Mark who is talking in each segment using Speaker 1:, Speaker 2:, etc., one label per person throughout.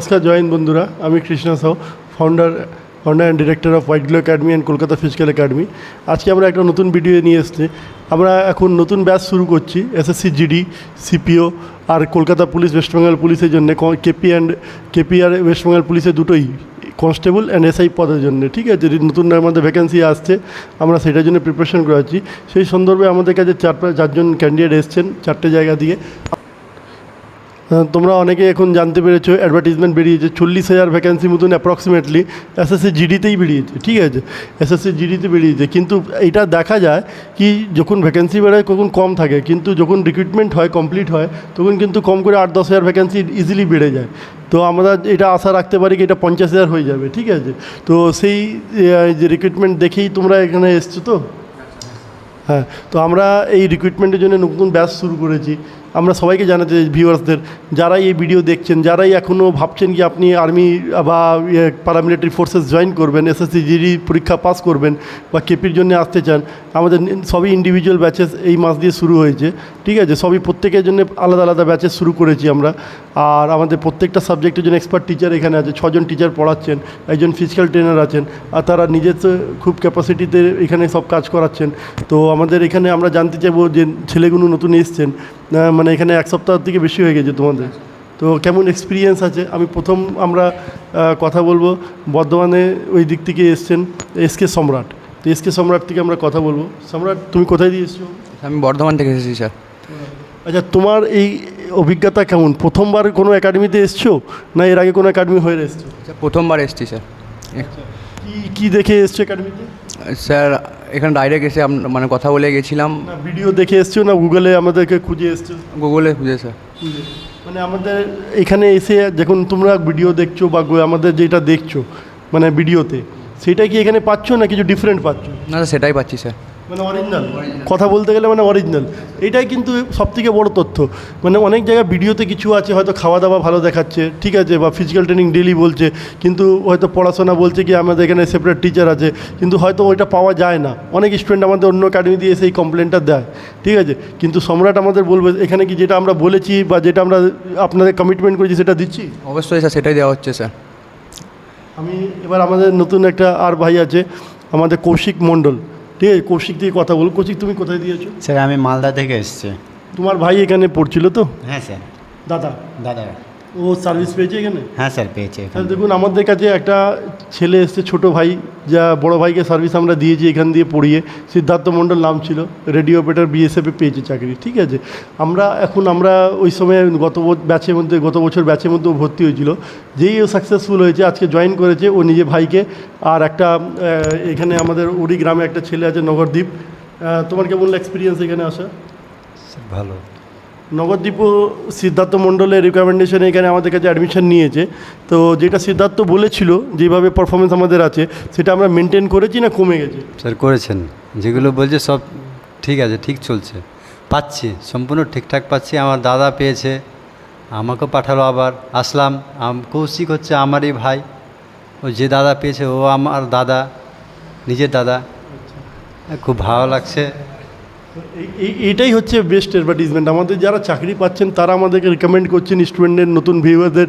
Speaker 1: নমস্কার জয়েন বন্ধুরা। আমি Krishna Sau founder founder and director of White Glow Academy and Kolkata physical academy আজকে আমরা একটা নতুন ভিডিও নিয়ে এসেছি। আমরা এখন নতুন ব্যাচ শুরু করছি এসএসসি জিডি সিপিও আর কলকাতা পুলিশ ওয়েস্ট বেঙ্গল পুলিশের জন্য। কেপি অ্যান্ড কেপি আর ওয়েস্ট বেঙ্গল পুলিশের দুটোই কনস্টেবল অ্যান্ড এসআই পদের জন্য। ঠিক আছে, যদি নতুন আমাদের ভ্যাকেন্সি আসছে, আমরা সেটার জন্য প্রিপারেশন করাচ্ছি। সেই সন্দর্ভে আমাদের কাছে চার চারজন ক্যান্ডিডেট এসছেন চারটে জায়গা দিয়ে। তোমরা অনেকে এখন জানতে পেরেছ অ্যাডভার্টিজমেন্ট বেরিয়েছে, চল্লিশ হাজার ভ্যাকেন্সি মতন অ্যাপ্রক্সিমেটলি এসএসসি জিডিতেই বেরিয়েছে, ঠিক আছে? এসএসসি জিডিতে বেরিয়েছে, কিন্তু এটা দেখা যায় কি যখন ভ্যাকেন্সি বেরোয় কখন কম থাকে, কিন্তু যখন রিক্রুটমেন্ট হয় কমপ্লিট হয়, তখন কিন্তু কম করে আট দশ হাজার ভ্যাকেন্সি ইজিলি বেড়ে যায়। তো আমরা এটা আশা রাখতে পারি কি এটা পঞ্চাশ হাজার হয়ে যাবে, ঠিক আছে? তো সেই যে রিক্রুটমেন্ট দেখেই তোমরা এখানে এসছো তো? হ্যাঁ তো আমরা এই রিক্রুটমেন্টের জন্য নতুন ব্যাচ শুরু করেছি। আমরা সবাইকে জানাতে চাই ভিউয়ার্সদের যারাই এই ভিডিও দেখছেন, যারাই এখনও ভাবছেন কি আপনি আর্মি বা প্যারামিলিটারি ফোর্সেস জয়েন করবেন এসএসসি জিডি পরীক্ষা পাস করবেন বা কেপির জন্য আসতে চান, আমাদের সবই ইন্ডিভিজুয়াল ব্যাচেস এই মাস দিয়ে শুরু হয়েছে। ঠিক আছে, সবই প্রত্যেকের জন্য আলাদা আলাদা ব্যাচেস শুরু করেছি আমরা। আর আমাদের প্রত্যেকটা সাবজেক্টের জন্য এক্সপার্ট টিচার এখানে আছে, ছজন টিচার পড়াচ্ছেন, একজন ফিজিক্যাল ট্রেনার আছেন, আর তারা নিজস্ব খুব ক্যাপাসিটিতে এখানে সব কাজ করাচ্ছেন। তো আমাদের এখানে আমরা জানতে চাইব যে ছেলেগুলো নতুন এসছেন মানে এখানে এক সপ্তাহ থেকে বেশি হয়ে গেছে তোমাদের। তো কেমন এক্সপিরিয়েন্স আছে? আমি প্রথম আমরা কথা বলব বর্ধমানে ওই দিক থেকে এসছেন এস কে সম্রাট। তো এস কে সম্রাট থেকে আমরা কথা বলব। সম্রাট তুমি কোথায় দিয়ে এসছো?
Speaker 2: আমি বর্ধমান থেকে এসেছি স্যার।
Speaker 1: আচ্ছা তোমার এই অভিজ্ঞতা কেমন? প্রথমবার কোনো একাডেমিতে এসছো না এর আগে কোনো একাডেমি হয়ে এসছো?
Speaker 2: প্রথমবার এসেছি স্যার।
Speaker 1: কি কি দেখে এসছো একাডেমিতে?
Speaker 2: স্যার এখানে ডাইরেক্ট এসে মানে কথা বলে গেছিলাম।
Speaker 1: ভিডিও দেখে এসছো না গুগলে আমাদেরকে খুঁজে এসছো।
Speaker 2: গুগলে খুঁজে। স্যার
Speaker 1: মানে আমাদের এখানে এসে যখন তোমরা ভিডিও দেখছ বা আমাদের যেটা দেখছ মানে ভিডিওতে সেটা কি এখানে পাচ্ছ না কিছু ডিফারেন্ট পাচ্ছ?
Speaker 2: না সেটাই পাচ্ছি স্যার
Speaker 1: মানে অরিজিনাল কথা বলতে গেলে মানে অরিজিনাল এটাই কিন্তু সবথেকে বড় তথ্য। মানে অনেক জায়গায় ভিডিওতে কিছু আছে হয়তো খাওয়া দাওয়া ভালো দেখাচ্ছে ঠিক আছে বা ফিজিক্যাল ট্রেনিং ডেলি বলছে কিন্তু হয়তো পড়াশোনা বলছে কি আমাদের এখানে সেপারেট টিচার আছে কিন্তু হয়তো ওইটা পাওয়া যায় না। অনেক স্টুডেন্ট আমাদের অন্য একাডেমি দিয়ে সেই কমপ্লেনটা দেয় ঠিক আছে? কিন্তু সম্রাট আমাদের বলবে এখানে কি যেটা আমরা বলেছি বা যেটা আমরা আপনাদের কমিটমেন্ট করেছি সেটা দিচ্ছি?
Speaker 2: অবশ্যই স্যার সেটাই দেওয়া হচ্ছে স্যার।
Speaker 1: আমি এবার আমাদের নতুন একটা আর ভাই আছে আমাদের কৌশিক মণ্ডল। ঠিক আছে কৌশিক দিয়ে কথা বল কৌশিক তুমি কোথায় দিয়েছ?
Speaker 3: স্যার আমি মালদা থেকে এসছি।
Speaker 1: তোমার ভাই এখানে পড়ছিল তো?
Speaker 3: হ্যাঁ স্যার।
Speaker 1: দাদা?
Speaker 3: দাদা।
Speaker 1: ও সার্ভিস পেয়েছে এখানে?
Speaker 3: হ্যাঁ স্যার পেয়েছে
Speaker 1: দেখুন আমাদের কাছে একটা ছেলে এসছে ছোট ভাই। যা বড় ভাইকে সার্ভিস আমরা দিয়েছি এখান দিয়ে পড়িয়ে। সিদ্ধার্থ মণ্ডল নাম ছিল রেডিও অপারেটার বিএসএফে পেয়েছে চাকরি, ঠিক আছে? আমরা এখন, আমরা ওই সময় গত ব্যাচের মধ্যে, গত বছর ব্যাচের মধ্যে ভর্তি হয়েছিল। যেই ও সাকসেসফুল হয়েছে, আজকে জয়েন করেছে, ও নিজে ভাইকে, আর একটা এখানে আমাদের উড়ি গ্রামে একটা ছেলে আছে, নগরদ্বীপ। তোমার কেমন এক্সপিরিয়েন্স এখানে আসা?
Speaker 3: ভালো।
Speaker 1: নবদ্বীপও সিদ্ধার্থ মণ্ডলের রিকমেন্ডেশনে এখানে আমাদের কাছে অ্যাডমিশন নিয়েছে। তো যেটা সিদ্ধার্থ বলেছিল যেভাবে পারফরমেন্স আমাদের আছে সেটা আমরা মেনটেন করেছি না কমে গেছে?
Speaker 4: স্যার করেছেন। যেগুলো বলছে সব ঠিক আছে ঠিক চলছে। পাচ্ছি সম্পূর্ণ ঠিকঠাক পাচ্ছি। আমার দাদা পেয়েছে আমাকেও পাঠালো আবার। আসলাম কৌশিক হচ্ছে আমারই ভাই। ও যে দাদা পেয়েছে ও আমার দাদা নিজের দাদা। খুব ভালো লাগছে।
Speaker 1: এইটাই হচ্ছে বেস্ট অ্যাডভার্টিজমেন্ট আমাদের যারা চাকরি পাচ্ছেন তারা আমাদেরকে রিকমেন্ড করছেন স্টুডেন্টদের নতুন ভিউয়ারদের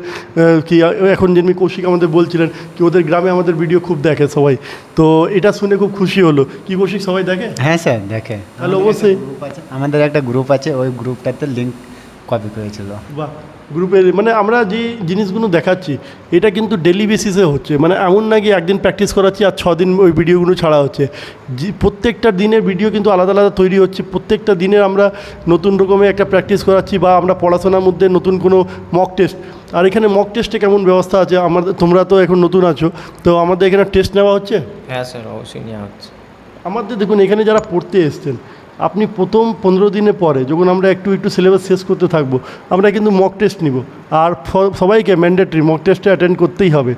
Speaker 1: কি এখন যেমনি কৌশিক আমাদের বলছিলেন কি ওদের গ্রামে আমাদের ভিডিও খুব দেখে সবাই। তো এটা শুনে খুব খুশি হলো। কি কৌশিক সবাই দেখে?
Speaker 3: হ্যাঁ স্যার দেখে।
Speaker 1: তাহলে অবশ্যই।
Speaker 3: আমাদের একটা গ্রুপ আছে ওই গ্রুপটাতে লিঙ্ক কপি করেছিল।
Speaker 1: বাহ। গ্রুপের মানে আমরা যে জিনিসগুলো দেখাচ্ছি এটা কিন্তু ডেলি বেসিসে হচ্ছে। মানে এমন না কি একদিন প্র্যাকটিস করাচ্ছি আর ছ দিন ওই ভিডিওগুলো ছাড়া হচ্ছে। যে প্রত্যেকটা দিনের ভিডিও কিন্তু আলাদা আলাদা তৈরি হচ্ছে। প্রত্যেকটা দিনের আমরা নতুন রকমের একটা প্র্যাকটিস করাচ্ছি বা আমরা পড়াশোনার মধ্যে নতুন কোনো মক টেস্ট আর এখানে মক টেস্টে কেমন ব্যবস্থা আছে? আমাদের তোমরা তো এখন নতুন আছো। তো আমাদের এখানে টেস্ট নেওয়া হচ্ছে?
Speaker 5: হ্যাঁ স্যার অবশ্যই নেওয়া হচ্ছে।
Speaker 1: আমাদের দেখুন এখানে যারা পড়তে এসছেন আপনি প্রথম পনেরো দিনের পরে যখন আমরা একটু একটু সিলেবাস শেষ করতে থাকব, আমরা কিন্তু মক টেস্ট নিব। আর সবাইকে ম্যান্ডেটরি মক টেস্টে অ্যাটেন্ড করতেই হবে।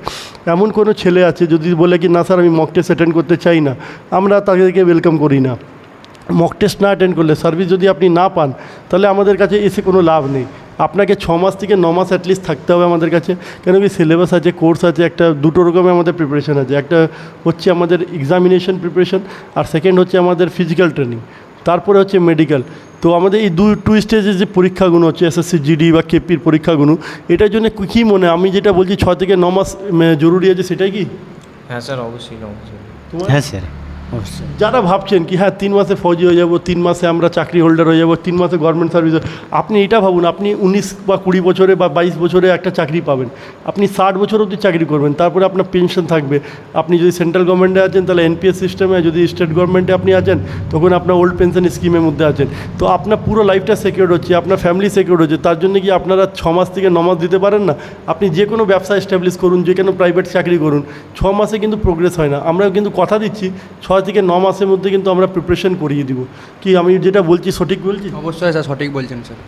Speaker 1: এমন কোনো ছেলে আছে যদি বলে কি, না স্যার, আমি মক টেস্ট অ্যাটেন্ড করতে চাই না। আমরা তাদেরকে ওয়েলকাম করি না। মক টেস্ট না অ্যাটেন্ড করলে সার্ভিস যদি আপনি না পান, তাহলে আমাদের কাছে এসে কোনো লাভ নেই। আপনাকে ছ মাস থেকে ন মাস অ্যাটলিস্ট থাকতে হবে আমাদের কাছে। কেন কি সিলেবাস আছে কোর্স আছে, একটা দুটো রকমের আমাদের প্রিপারেশন আছে। একটা হচ্ছে আমাদের এক্সামিনেশন প্রিপারেশন আর সেকেন্ড হচ্ছে আমাদের ফিজিক্যাল ট্রেনিং তারপরে হচ্ছে মেডিকেল তো আমাদের এই দুই টু স্টেজের যে পরীক্ষাগুলো হচ্ছে এসএসসি জিডি বা কেপির পরীক্ষাগুলো এটার জন্য কী মনে আমি যেটা বলছি ছয় থেকে ন মাস জরুরি আছে সেটাই কি?
Speaker 5: হ্যাঁ স্যার অবশ্যই অবশ্যই
Speaker 3: হ্যাঁ স্যার।
Speaker 1: যারা ভাবছেন কি হ্যাঁ তিন মাসে ফৌজি হয়ে যাব, তিন মাসে আমরা চাকরি হোল্ডার হয়ে যাব, তিন মাসে গভর্নমেন্ট সার্ভিস আপনি এটা ভাবুন, আপনি উনিশ বা কুড়ি বছরে বা বাইশ বছরে একটা চাকরি পাবেন। আপনি ষাট বছর অবধি চাকরি করবেন, তারপরে আপনার পেনশন থাকবে। আপনি যদি সেন্ট্রাল গভর্নমেন্টে আছেন, তাহলে এনপিএস সিস্টেমে যদি স্টেট গভর্নমেন্টে আপনি আছেন, তখন আপনার ওল্ড পেনশন স্কিমের মধ্যে আছেন। তো আপনার পুরো লাইফটা সিকিউর হচ্ছে, আপনার ফ্যামিলি সিকিউর হচ্ছে, তার জন্য কি আপনারা ছ মাস থেকে ন মাস দিতে পারেন না? আপনি যে কোনো ব্যবসা এস্টাবলিশ করুন, যে কোনো প্রাইভেট চাকরি করুন, ছ মাসে কিন্তু প্রোগ্রেস হয় না। আমরা কিন্তু কথা দিচ্ছি, ছ থেকে ন মাসের মধ্যে কিন্তু আমরা প্রিপারেশন করিয়ে দিব। কি আমি যেটা বলছি সঠিক বলছি?
Speaker 2: অবশ্যই স্যার সঠিক বলছেন স্যার।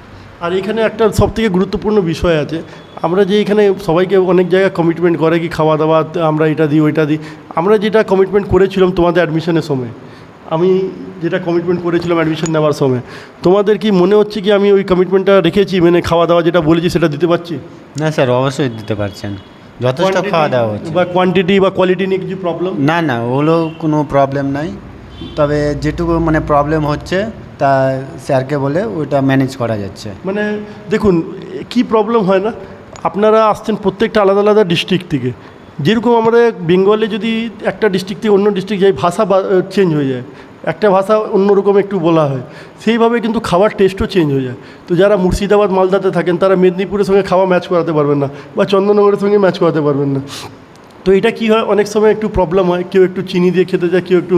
Speaker 1: আর এখানে একটা সবথেকে গুরুত্বপূর্ণ বিষয় আছে। আমরা যে এখানে সবাইকে অনেক জায়গায় কমিটমেন্ট করে কি খাওয়া দাওয়া আমরা এটা দিই ওইটা দিই। আমরা যেটা কমিটমেন্ট করেছিলাম তোমাদের অ্যাডমিশনের সময় আমি যেটা কমিটমেন্ট করেছিলাম অ্যাডমিশন নেওয়ার সময় তোমাদের কি মনে হচ্ছে কি আমি ওই কমিটমেন্টটা রেখেছি মানে খাওয়া দাওয়া যেটা বলেছি সেটা দিতে পারছি?
Speaker 3: না স্যার অবশ্যই দিতে পারছেন। যথেষ্ট খাওয়া দাওয়া হচ্ছে।
Speaker 1: বা কোয়ান্টিটি বা কোয়ালিটি নিয়ে কিছু প্রবলেম
Speaker 3: না না ওগুলো কোনো প্রবলেম নাই। তবে যেটুকু মানে প্রবলেম হচ্ছে তা স্যারকে বলে ওইটা ম্যানেজ করা যাচ্ছে।
Speaker 1: মানে দেখুন কি প্রবলেম হয় না? আপনারা আসছেন প্রত্যেকটা আলাদা আলাদা ডিস্ট্রিক্ট থেকে। যেরকম আমরা বেঙ্গলে যদি একটা ডিস্ট্রিক্ট থেকে অন্য ডিস্ট্রিক্ট যাই ভাষা চেঞ্জ হয়ে যায়। একটা ভাষা অন্যরকম একটু বলা হয়। সেইভাবে কিন্তু খাবার টেস্টও চেঞ্জ হয়ে যায়। তো যারা মুর্শিদাবাদ, মালদাতে থাকেন, তারা মেদিনীপুরের সঙ্গে খাওয়া ম্যাচ করাতে পারবেন না বা চন্দননগরের সঙ্গে ম্যাচ করাতে পারবেন না। তো এটা কী হয়? অনেক সময় একটু প্রবলেম হয়। কেউ একটু চিনি দিয়ে খেতে যায় কেউ একটু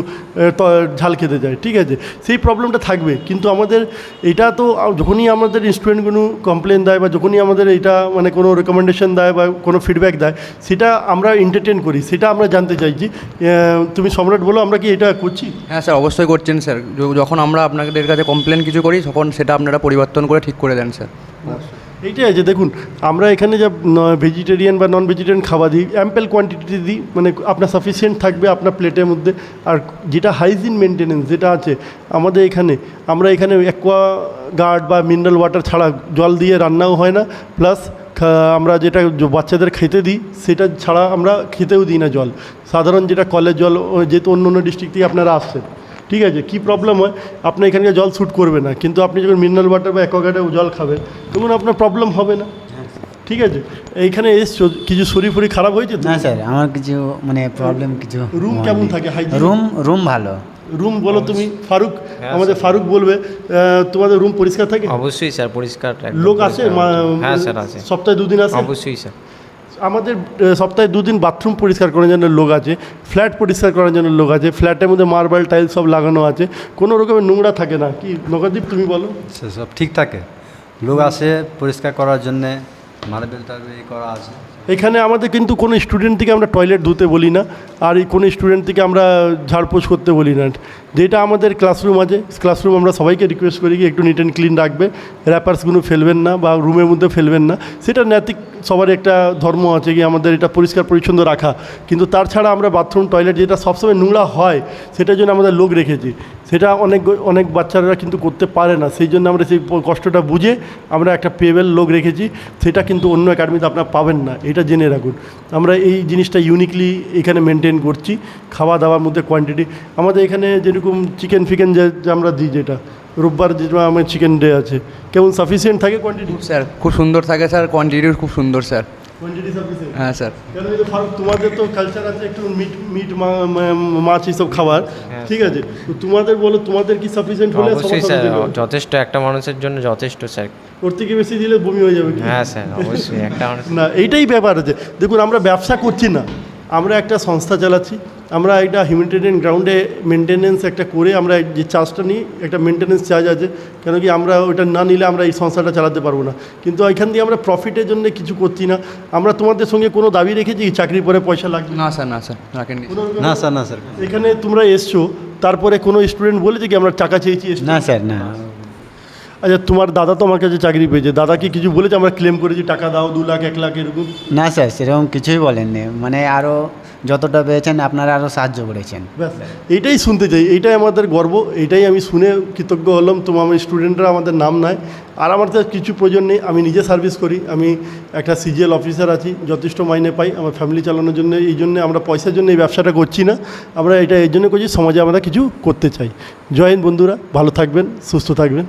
Speaker 1: ঝাল খেতে যায়। ঠিক আছে? সেই প্রবলেমটা থাকবে। কিন্তু আমাদের এটা তো যখনই আমাদের স্টুডেন্টগুলো কমপ্লেন দেয় বা যখনই আমাদের এটা মানে কোনো রেকমেন্ডেশন দেয় বা কোনো ফিডব্যাক দেয় সেটা আমরা এন্টারটেন করি। সেটা আমরা জানতে চাইছি তুমি সম্রাট বলো আমরা কি এটা করছি?
Speaker 2: হ্যাঁ স্যার অবশ্যই করছেন স্যার। যখন আমরা আপনাদের কাছে কমপ্লেন কিছু করি তখন সেটা আপনারা পরিবর্তন করে ঠিক করে দেন স্যার।
Speaker 1: এইটাই আছে, দেখুন, আমরা এখানে যা ভেজিটেরিয়ান বা নন ভেজিটেরিয়ান খাবার দিই অ্যাম্পেল কোয়ান্টিটি দিই মানে আপনার সাফিসিয়েন্ট থাকবে আপনার প্লেটের মধ্যে। আর যেটা হাইজিন মেনটেনেন্স যেটা আছে, আমাদের এখানে, আমরা এখানে অ্যাকোয়া গার্ড বা মিনারেল ওয়াটার ছাড়া জল দিয়ে রান্নাও হয় না। প্লাস আমরা যেটা বাচ্চাদের খেতে দিই, সেটা ছাড়া আমরা খেতেও দিই না জল। সাধারণ যেটা কলের জল যেহেতু অন্য অন্য ডিস্ট্রিক্ট থেকে আপনারা আসছেন। ঠিক আছে কী প্রবলেম হয়? আপনার এখানকার জল শ্যুট করবে না কিন্তু আপনি যখন মিনারেল ওয়াটার বা অ্যাকোয়াগার্ডে জল খাবেন তখন আপনার প্রবলেম হবে না। ঠিক আছে এইখানে এসছো কিছু শরীর ফরি খারাপ হয়েছে?
Speaker 3: না স্যার আমার কিছু মানে প্রবলেম কিছু
Speaker 1: রুম কেমন থাকে?
Speaker 3: রুম রুম ভালো।
Speaker 1: রুম বলো তুমি ফারুক
Speaker 5: হ্যাঁ,
Speaker 1: আমাদের ফারুক বলবে তোমাদের রুম পরিষ্কার থাকে?
Speaker 5: অবশ্যই স্যার পরিষ্কার
Speaker 1: লোক আসে
Speaker 5: হ্যাঁ স্যার আছে।
Speaker 1: সপ্তাহে দুদিন আসে
Speaker 5: অবশ্যই স্যার।
Speaker 1: আমাদের সপ্তাহে দুদিন বাথরুম পরিষ্কার করার জন্য লোক আছে ফ্ল্যাট পরিষ্কার করার জন্য লোক আছে ফ্ল্যাটের মধ্যে মার্বেল টাইলস সব লাগানো আছে কোনো রকমের নোংরা থাকে না। কি নগদীপ তুমি বলো?
Speaker 4: সেসব ঠিক থাকে। লোক আসে পরিষ্কার করার জন্যে মার্বেল টার্বেল করা আছে।
Speaker 1: এখানে আমাদের কিন্তু কোনো স্টুডেন্ট থেকে আমরা টয়লেট ধুতে বলি না আর এই কোনো স্টুডেন্ট থেকে আমরা ঝাড়পোছ করতে বলি না। যেটা আমাদের ক্লাসরুম আছে ক্লাসরুম আমরা সবাইকে রিকোয়েস্ট করি কি একটু নিট অ্যান্ড ক্লিন রাখবে র্যাপার্সগুলো ফেলবেন না বা রুমের মধ্যে ফেলবেন না। সেটা নৈতিক সবার একটা ধর্ম আছে কি আমাদের এটা পরিষ্কার পরিচ্ছন্ন রাখা। কিন্তু তার ছাড়া আমরা বাথরুম টয়লেট যেটা সবসময় নোংরা হয়, সেটার জন্য আমাদের লোক রেখেছি। সেটা অনেক অনেক বাচ্চারা কিন্তু করতে পারে না। সেই জন্য আমরা সেই কষ্টটা বুঝে আমরা একটা পেবেল লোক রেখেছি। সেটা কিন্তু অন্য একাডেমিতে আপনারা পাবেন না। এটা জেনে রাখুন। আমরা এই জিনিসটা ইউনিকলি এখানে মেনটেন করছি। খাওয়া দাওয়ার মধ্যে কোয়ান্টিটি আমাদের এখানে যেরকম চিকেন ফিকেন যে আমরা দিই যেটা। রোববার যেটা আমার চিকেন ডে আছে। কেমন সাফিসিয়েন্ট থাকে কোয়ান্টিটি
Speaker 2: স্যার খুব সুন্দর থাকে স্যার কোয়ান্টিটিও খুব সুন্দর স্যার।
Speaker 1: কোয়ান্টিটি সাফিসিয়েন্ট
Speaker 2: হ্যাঁ স্যার।
Speaker 1: কেন এই তোমাদের তো কালচার আছে একটু মিট মিট মাছ এইসব খাবার। ঠিক আছে? তো তোমাদের বলো তোমাদের কি সাফিসিয়েন্ট হলে
Speaker 5: হ্যাঁ। অবশ্যই স্যার যথেষ্ট একটা মানুষের জন্য যথেষ্ট স্যার।
Speaker 1: ওর থেকে বেশি দিলে বমি হয়ে যাবে কি?
Speaker 5: হ্যাঁ স্যার অবশ্যই একটা মানুষ
Speaker 1: না এইটাই ব্যাপার আছে। দেখুন আমরা ব্যবসা করছি না। আমরা একটা সংস্থা চালাচ্ছি। আমরা একটা হিউম্যানিটেরিয়ান গ্রাউন্ডে মেনটেনেন্স একটা করে আমরা যে চার্জটা নিই একটা মেনটেনেন্স চার্জ আছে। কেন কি আমরা ওটা না নিলে আমরা এই সংস্থাটা চালাতে পারব না। কিন্তু এখান দিয়ে আমরা প্রফিটের জন্য কিছু করছি না। আমরা তোমাদের সঙ্গে কোনো দাবি রেখেছি কি চাকরি পরে পয়সা লাগবে?
Speaker 2: না স্যার না স্যার
Speaker 1: রকম-
Speaker 4: না স্যার না স্যার।
Speaker 1: এখানে তোমরা এসছো তারপরে কোনো স্টুডেন্ট বলেছে কি আমরা টাকা চেয়েছি
Speaker 3: না স্যার না।
Speaker 1: আচ্ছা তোমার দাদা তো আমার কাছে চাকরি পেয়েছে। দাদা কি কিছু বলেছে? আমরা ক্লেম করেছি টাকা দাও দু লাখ এক লাখ এরকম?
Speaker 3: না স্যার সেরকম কিছুই বলেননি। মানে আরও যতটা পেয়েছেন, আপনারা আরও সাহায্য করেছেন।
Speaker 1: এইটাই শুনতে চাই, এইটাই আমাদের গর্ব, এইটাই আমি শুনে কৃতজ্ঞ হলাম। তোমার আমার স্টুডেন্টরা আমাদের নাম নেয় আর আমার তো কিছু প্রয়োজন নেই, আমি নিজে সার্ভিস করি। আমি একটা সিজিএল অফিসার আছি, যথেষ্ট মাইনে পাই আমার ফ্যামিলি চালানোর জন্য। এই জন্য আমরা পয়সার জন্য এই ব্যবসাটা করছি না। আমরা এটা এই জন্য করছি, সমাজে আমরা কিছু করতে চাই। জয় হিন্দ বন্ধুরা, ভালো থাকবেন, সুস্থ থাকবেন।